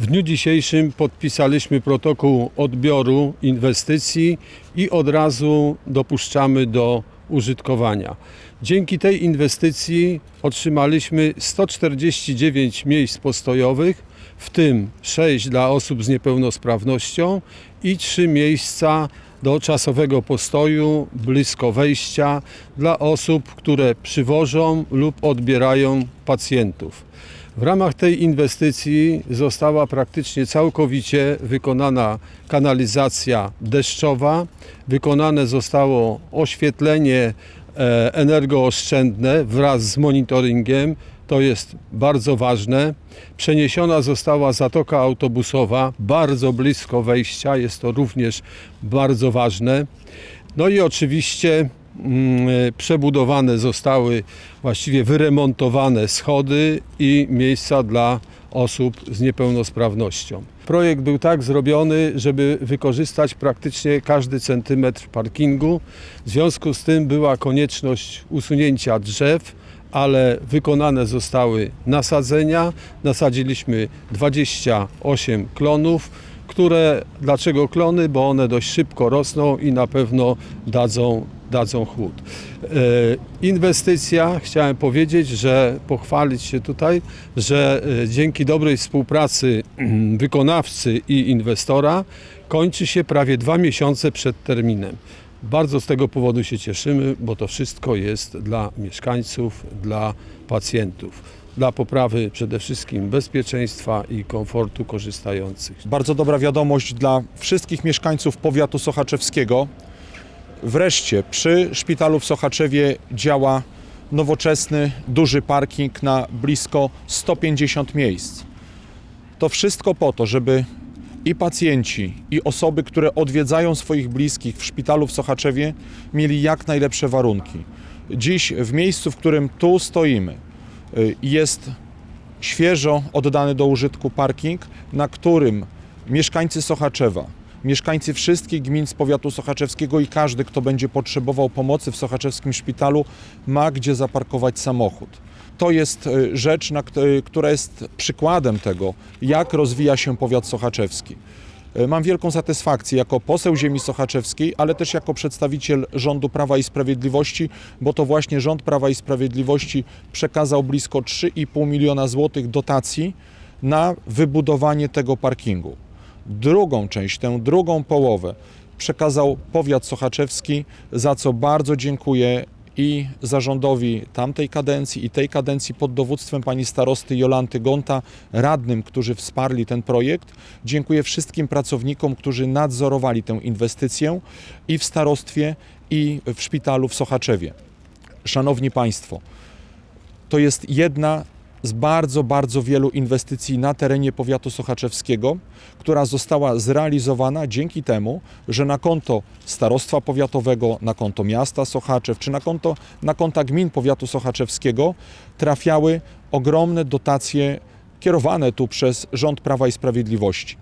W dniu dzisiejszym podpisaliśmy protokół odbioru inwestycji i od razu dopuszczamy do użytkowania. Dzięki tej inwestycji otrzymaliśmy 149 miejsc postojowych, w tym 6 dla osób z niepełnosprawnością i 3 miejsca do czasowego postoju blisko wejścia dla osób, które przywożą lub odbierają pacjentów. W ramach tej inwestycji została praktycznie całkowicie wykonana kanalizacja deszczowa, wykonane zostało oświetlenie e, energooszczędne wraz z monitoringiem. To jest bardzo ważne. Przeniesiona została zatoka autobusowa bardzo blisko wejścia, jest to również bardzo ważne. No i oczywiście mm, przebudowane zostały, właściwie wyremontowane schody i miejsca dla osób z niepełnosprawnością. Projekt był tak zrobiony, żeby wykorzystać praktycznie każdy centymetr parkingu. W związku z tym była konieczność usunięcia drzew, ale wykonane zostały nasadzenia. Nasadziliśmy 28 klonów, które, dlaczego klony? Bo one dość szybko rosną i na pewno dadzą, dadzą chłód. E, Inwestycja, chciałem powiedzieć, że pochwalić się tutaj, że e, dzięki dobrej współpracy wykonawcy i inwestora kończy się prawie dwa miesiące przed terminem. Bardzo z tego powodu się cieszymy, bo to wszystko jest dla mieszkańców, dla pacjentów, dla poprawy przede wszystkim bezpieczeństwa i komfortu korzystających. Bardzo dobra wiadomość dla wszystkich mieszkańców powiatu sochaczewskiego. Wreszcie przy szpitalu w Sochaczewie działa nowoczesny, duży parking na blisko 150 miejsc. To wszystko po to, żeby i pacjenci, i osoby, które odwiedzają swoich bliskich w szpitalu w Sochaczewie, mieli jak najlepsze warunki. Dziś w miejscu, w którym tu stoimy, y, jest świeżo oddany do użytku parking, na którym mieszkańcy Sochaczewa, mieszkańcy wszystkich gmin z powiatu sochaczewskiego i każdy, kto będzie potrzebował pomocy w sochaczewskim szpitalu, ma gdzie zaparkować samochód. To jest y, rzecz, y, która jest przykładem tego, jak rozwija się powiat sochaczewski. Y, Mam wielką satysfakcję jako poseł ziemi sochaczewskiej, ale też jako przedstawiciel rządu Prawa i Sprawiedliwości, bo to właśnie rząd Prawa i Sprawiedliwości przekazał blisko 3,5 miliona złotych dotacji na wybudowanie tego parkingu. Drugą część, tę drugą połowę przekazał powiat sochaczewski, za co bardzo dziękuję i zarządowi tamtej kadencji i tej kadencji pod dowództwem pani starosty Jolanty Gonta, radnym, którzy wsparli ten projekt. Dziękuję wszystkim pracownikom, którzy nadzorowali tę inwestycję i w starostwie, i w szpitalu w Sochaczewie. Szanowni Państwo, to jest jedna z bardzo, bardzo wielu inwestycji na terenie powiatu sochaczewskiego, która została zrealizowana dzięki temu, że na konto starostwa powiatowego, na konto miasta Sochaczew, czy na konto na konta gmin powiatu sochaczewskiego trafiały ogromne dotacje kierowane tu przez rząd Prawa i Sprawiedliwości.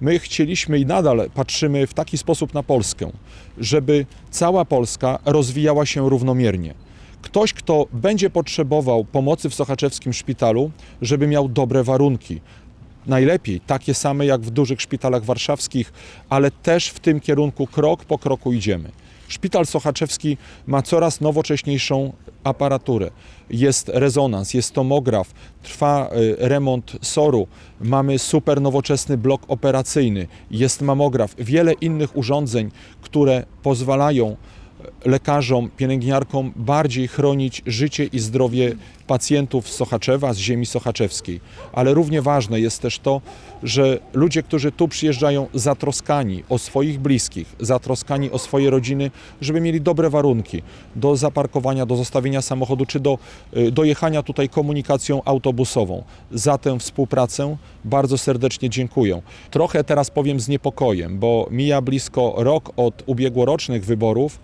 My chcieliśmy i nadal patrzymy w taki sposób na Polskę, żeby cała Polska rozwijała się równomiernie ktoś, kto będzie potrzebował pomocy w Sochaczewskim szpitalu, żeby miał dobre warunki. Najlepiej takie same jak w dużych szpitalach warszawskich, ale też w tym kierunku krok po kroku idziemy. Szpital Sochaczewski ma coraz nowocześniejszą aparaturę. Jest rezonans, jest tomograf, trwa y, remont SOR-u, mamy super nowoczesny blok operacyjny, jest mamograf, wiele innych urządzeń, które pozwalają lekarzom, pielęgniarkom bardziej chronić życie i zdrowie pacjentów z Sochaczewa, z ziemi sochaczewskiej. Ale równie ważne jest też to, że ludzie, którzy tu przyjeżdżają zatroskani o swoich bliskich, zatroskani o swoje rodziny, żeby mieli dobre warunki do zaparkowania, do zostawienia samochodu, czy do y, dojechania tutaj komunikacją autobusową. Za tę współpracę bardzo serdecznie dziękuję. Trochę teraz powiem z niepokojem, bo mija blisko rok od ubiegłorocznych wyborów,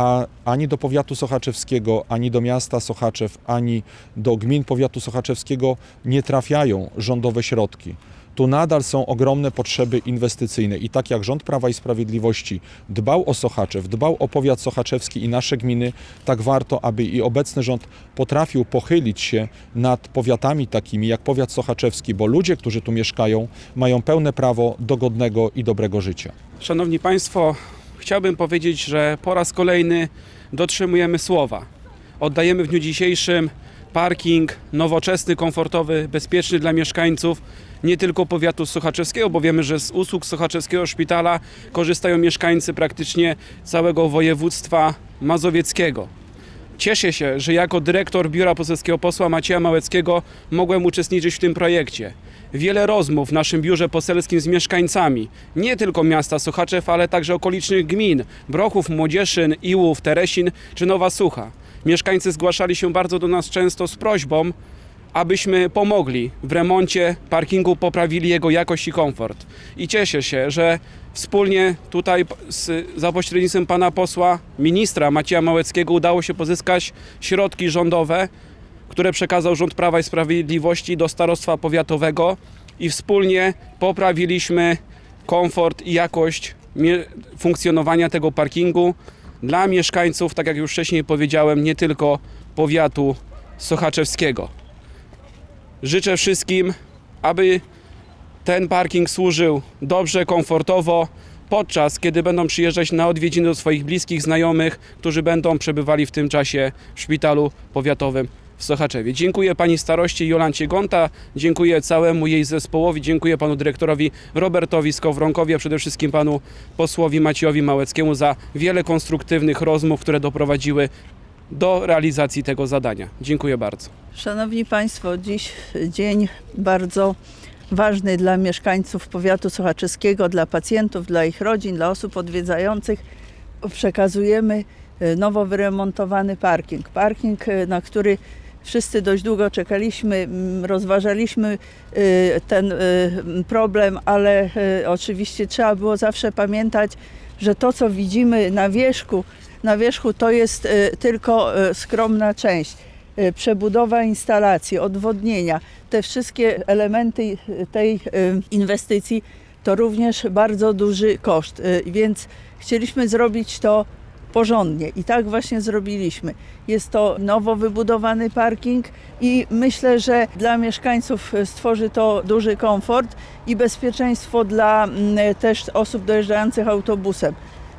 a ani do powiatu sochaczewskiego, ani do miasta Sochaczew, ani do gmin powiatu sochaczewskiego nie trafiają rządowe środki. tu nadal są ogromne potrzeby inwestycyjne i tak jak rząd Prawa i Sprawiedliwości dbał o Sochaczew, dbał o powiat sochaczewski i nasze gminy, tak warto, aby i obecny rząd potrafił pochylić się nad powiatami takimi jak powiat sochaczewski, bo ludzie, którzy tu mieszkają, mają pełne prawo do godnego i dobrego życia. Szanowni Państwo, chciałbym powiedzieć, że po raz kolejny dotrzymujemy słowa. Oddajemy w dniu dzisiejszym parking nowoczesny, komfortowy, bezpieczny dla mieszkańców nie tylko powiatu sochaczewskiego, bo wiemy, że z usług sochaczewskiego szpitala korzystają mieszkańcy praktycznie całego województwa mazowieckiego. Cieszę się, że jako dyrektor Biura Poselskiego Posła Macieja Małeckiego mogłem uczestniczyć w tym projekcie. Wiele rozmów w naszym biurze poselskim z mieszkańcami, nie tylko miasta Sochaczew, ale także okolicznych gmin, Brochów, Młodzieszyn, Iłów, Teresin czy Nowa Sucha. Mieszkańcy zgłaszali się bardzo do nas często z prośbą, abyśmy pomogli w remoncie parkingu, poprawili jego jakość i komfort. I cieszę się, że wspólnie tutaj z, za pośrednictwem pana posła, ministra Macieja Małeckiego udało się pozyskać środki rządowe, które przekazał rząd Prawa i Sprawiedliwości do starostwa powiatowego i wspólnie poprawiliśmy komfort i jakość funkcjonowania tego parkingu dla mieszkańców, tak jak już wcześniej powiedziałem, nie tylko powiatu sochaczewskiego. Życzę wszystkim, aby ten parking służył dobrze, komfortowo, podczas kiedy będą przyjeżdżać na odwiedziny do swoich bliskich, znajomych, którzy będą przebywali w tym czasie w szpitalu powiatowym w Sochaczewie. Dziękuję pani staroście Jolancie Gonta, dziękuję całemu jej zespołowi, dziękuję panu dyrektorowi Robertowi Skowronkowi, a przede wszystkim panu posłowi Maciejowi Małeckiemu za wiele konstruktywnych rozmów, które doprowadziły do realizacji tego zadania. Dziękuję bardzo. Szanowni Państwo, dziś dzień bardzo ważny dla mieszkańców powiatu sochaczeskiego, dla pacjentów, dla ich rodzin, dla osób odwiedzających. Przekazujemy e, nowo wyremontowany parking. Parking, e, na który wszyscy dość długo czekaliśmy, rozważaliśmy e, ten problem, ale oczywiście trzeba było zawsze pamiętać, że to, co widzimy na wierzchu, na wierzchu to jest tylko skromna część przebudowa instalacji, odwodnienia, te wszystkie elementy tej e, inwestycji to również bardzo duży koszt, e, więc chcieliśmy zrobić to porządnie i tak właśnie zrobiliśmy. Jest to nowo wybudowany parking i myślę, że dla mieszkańców stworzy to duży komfort i bezpieczeństwo dla mm, też osób dojeżdżających autobusem.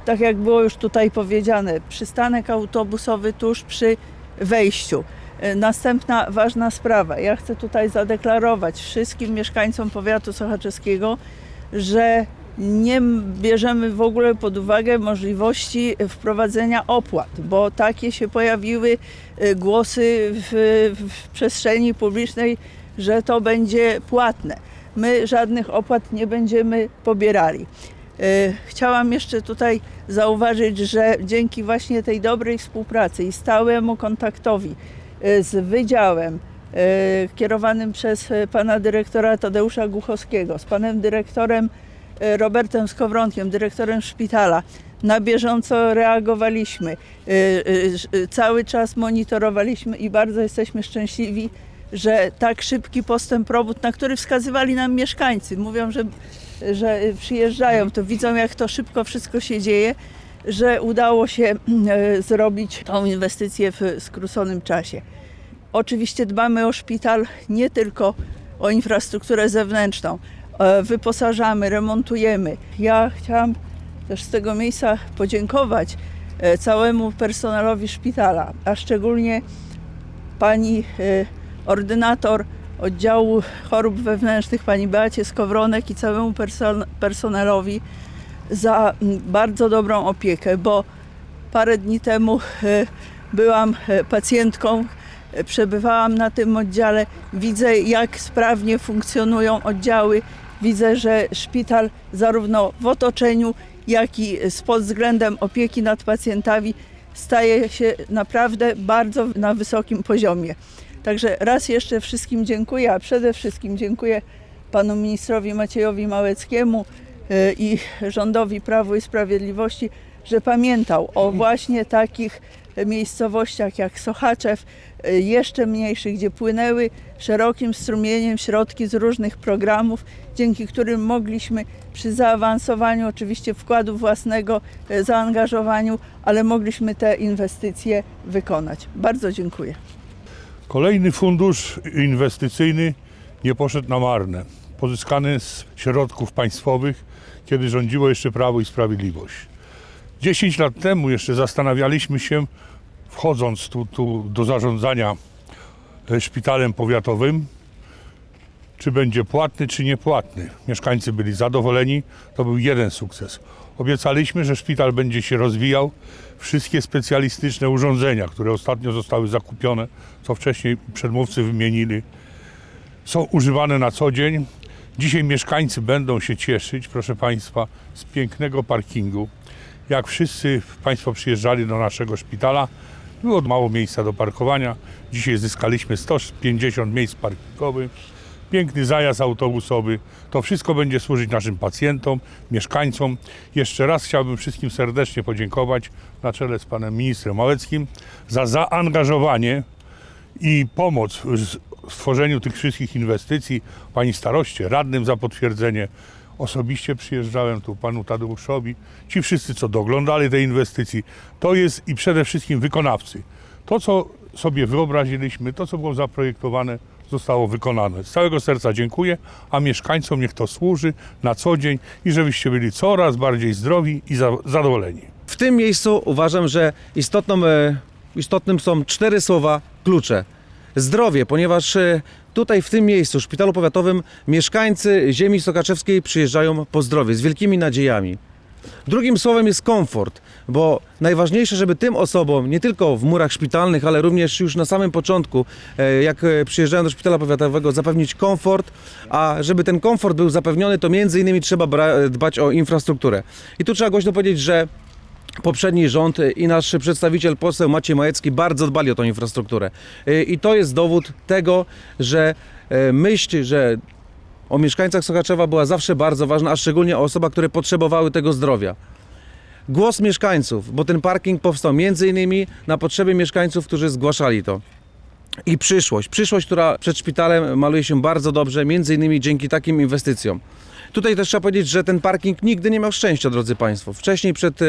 Tak jak było już tutaj powiedziane, przystanek autobusowy tuż przy wejściu. E, Następna ważna sprawa. Ja chcę tutaj zadeklarować wszystkim mieszkańcom powiatu sochaczeskiego, że nie bierzemy w ogóle pod uwagę możliwości wprowadzenia opłat, bo takie się pojawiły e, głosy w, w przestrzeni publicznej, że to będzie płatne. My żadnych opłat nie będziemy pobierali. E, Chciałam jeszcze tutaj zauważyć, że dzięki właśnie tej dobrej współpracy i stałemu kontaktowi z wydziałem e, kierowanym przez e, pana dyrektora Tadeusza Głuchowskiego, z panem dyrektorem e, Robertem Skowronkiem, dyrektorem szpitala, na bieżąco reagowaliśmy, e, e, e, cały czas monitorowaliśmy i bardzo jesteśmy szczęśliwi, że tak szybki postęp robót, na który wskazywali nam mieszkańcy, mówią, że że przyjeżdżają, to widzą, jak to szybko wszystko się dzieje, że udało się e, zrobić tą inwestycję w skróconym czasie. Oczywiście dbamy o szpital, nie tylko o infrastrukturę zewnętrzną. E, Wyposażamy, remontujemy. Ja chciałam też z tego miejsca podziękować e, całemu personelowi szpitala, a szczególnie pani ordynator oddziału chorób wewnętrznych, pani Beacie Skowronek i całemu person- personelowi za mm, bardzo dobrą opiekę, bo parę dni temu e, byłam e, pacjentką, e, przebywałam na tym oddziale, widzę jak sprawnie funkcjonują oddziały, widzę, że szpital zarówno w otoczeniu, jak i pod względem opieki nad pacjentami staje się naprawdę bardzo na wysokim poziomie. Także raz jeszcze wszystkim dziękuję, a przede wszystkim dziękuję panu ministrowi Maciejowi Małeckiemu i rządowi Prawo i Sprawiedliwości, że pamiętał o właśnie takich miejscowościach jak Sochaczew, y, jeszcze mniejszych, gdzie płynęły szerokim strumieniem środki z różnych programów, dzięki którym mogliśmy przy zaawansowaniu oczywiście wkładu własnego, y, zaangażowaniu, ale mogliśmy te inwestycje wykonać. Bardzo dziękuję. Kolejny fundusz inwestycyjny nie poszedł na marne. Pozyskany z środków państwowych, kiedy rządziło jeszcze Prawo i Sprawiedliwość. 10 lat temu jeszcze zastanawialiśmy się, wchodząc tu, tu do zarządzania e, szpitalem powiatowym, czy będzie płatny, czy niepłatny. Mieszkańcy byli zadowoleni, to był jeden sukces. Obiecaliśmy, że szpital będzie się rozwijał. Wszystkie specjalistyczne urządzenia, które ostatnio zostały zakupione, co wcześniej przedmówcy wymienili, są używane na co dzień. Dzisiaj mieszkańcy będą się cieszyć, proszę Państwa, z pięknego parkingu. Jak wszyscy Państwo przyjeżdżali do naszego szpitala, było mało miejsca do parkowania. Dzisiaj zyskaliśmy 150 miejsc parkingowych piękny zajazd autobusowy. To wszystko będzie służyć naszym pacjentom, mieszkańcom. Jeszcze raz chciałbym wszystkim serdecznie podziękować na czele z panem ministrem Małeckim za zaangażowanie i pomoc stworzeniu tych wszystkich inwestycji. Pani staroście, radnym za potwierdzenie. Osobiście przyjeżdżałem tu panu Tadeuszowi. Ci wszyscy, co doglądali tej inwestycji, to jest i przede wszystkim wykonawcy. To, co sobie wyobraziliśmy, to, co było zaprojektowane, zostało wykonane. Z całego serca dziękuję, a mieszkańcom niech to służy na co dzień i żebyście byli coraz bardziej zdrowi i za- zadowoleni. W tym miejscu uważam, że istotną, e, istotnym są cztery słowa klucze. Zdrowie, ponieważ e, tutaj w tym miejscu, w szpitalu powiatowym, mieszkańcy ziemi sokaczewskiej przyjeżdżają po zdrowie z wielkimi nadziejami. Drugim słowem jest komfort, bo najważniejsze, żeby tym osobom, nie tylko w murach szpitalnych, ale również już na samym początku, e, jak e, przyjeżdżają do szpitala powiatowego, zapewnić komfort, a żeby ten komfort był zapewniony, to między innymi trzeba dbać o infrastrukturę. I tu trzeba głośno powiedzieć, że poprzedni rząd i nasz przedstawiciel poseł Maciej Majecki bardzo dbali o tą infrastrukturę. Y, I to jest dowód tego, że e, myśl, że o mieszkańcach Sochaczewa była zawsze bardzo ważna, a szczególnie o osobach, które potrzebowały tego zdrowia. Głos mieszkańców, bo ten parking powstał między innymi na potrzeby mieszkańców, którzy zgłaszali to. I przyszłość. Przyszłość, która przed szpitalem maluje się bardzo dobrze, między innymi dzięki takim inwestycjom. Tutaj też trzeba powiedzieć, że ten parking nigdy nie miał szczęścia, drodzy Państwo. Wcześniej przed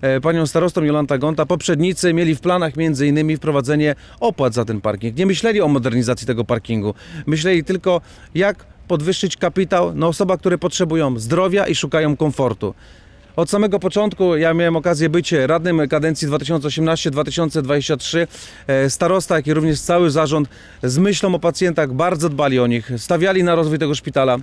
e, panią starostą Jolanta Gonta poprzednicy mieli w planach między innymi wprowadzenie opłat za ten parking. Nie myśleli o modernizacji tego parkingu. Myśleli tylko jak podwyższyć kapitał na osobach, które potrzebują zdrowia i szukają komfortu. Od samego początku ja miałem okazję być radnym kadencji 2018-2023. E, Starosta, jak i również cały zarząd z myślą o pacjentach bardzo dbali o nich, stawiali na rozwój tego szpitala.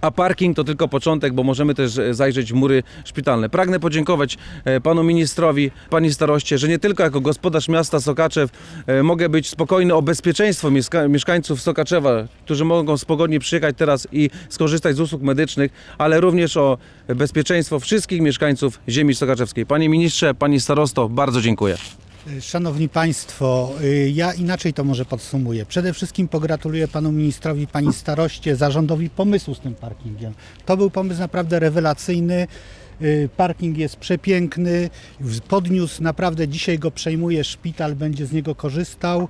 A parking to tylko początek, bo możemy też e, zajrzeć w mury szpitalne. Pragnę podziękować e, panu ministrowi, pani staroście, że nie tylko jako gospodarz miasta Sokaczew e, mogę być spokojny o bezpieczeństwo mieszka- mieszkańców Sokaczewa, którzy mogą spokojnie przyjechać teraz i skorzystać z usług medycznych, ale również o bezpieczeństwo wszystkich mieszkańców ziemi sokaczewskiej. Panie ministrze, pani starosto, bardzo dziękuję. Szanowni Państwo, y, ja inaczej to może podsumuję. Przede wszystkim pogratuluję Panu Ministrowi, Pani Staroście, zarządowi pomysłu z tym parkingiem. To był pomysł naprawdę rewelacyjny. Y, Parking jest przepiękny, podniósł naprawdę, dzisiaj go przejmuje szpital, będzie z niego korzystał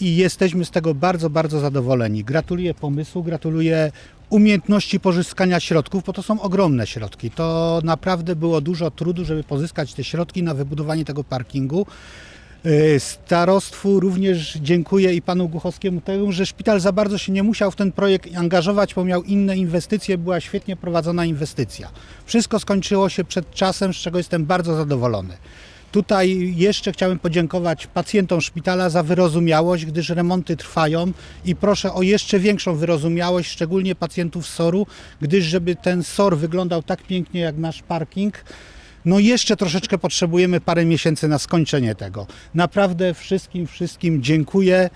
i jesteśmy z tego bardzo, bardzo zadowoleni. Gratuluję pomysłu, gratuluję umiejętności pozyskania środków, bo to są ogromne środki. To naprawdę było dużo trudu, żeby pozyskać te środki na wybudowanie tego parkingu. Y, Starostwu również dziękuję i panu Głuchowskiemu temu, że szpital za bardzo się nie musiał w ten projekt angażować, bo miał inne inwestycje, była świetnie prowadzona inwestycja. Wszystko skończyło się przed czasem, z czego jestem bardzo zadowolony. Tutaj jeszcze chciałem podziękować pacjentom szpitala za wyrozumiałość, gdyż remonty trwają i proszę o jeszcze większą wyrozumiałość, szczególnie pacjentów SOR-u, gdyż żeby ten SOR wyglądał tak pięknie jak nasz parking, no jeszcze troszeczkę potrzebujemy parę miesięcy na skończenie tego. Naprawdę wszystkim, wszystkim dziękuję.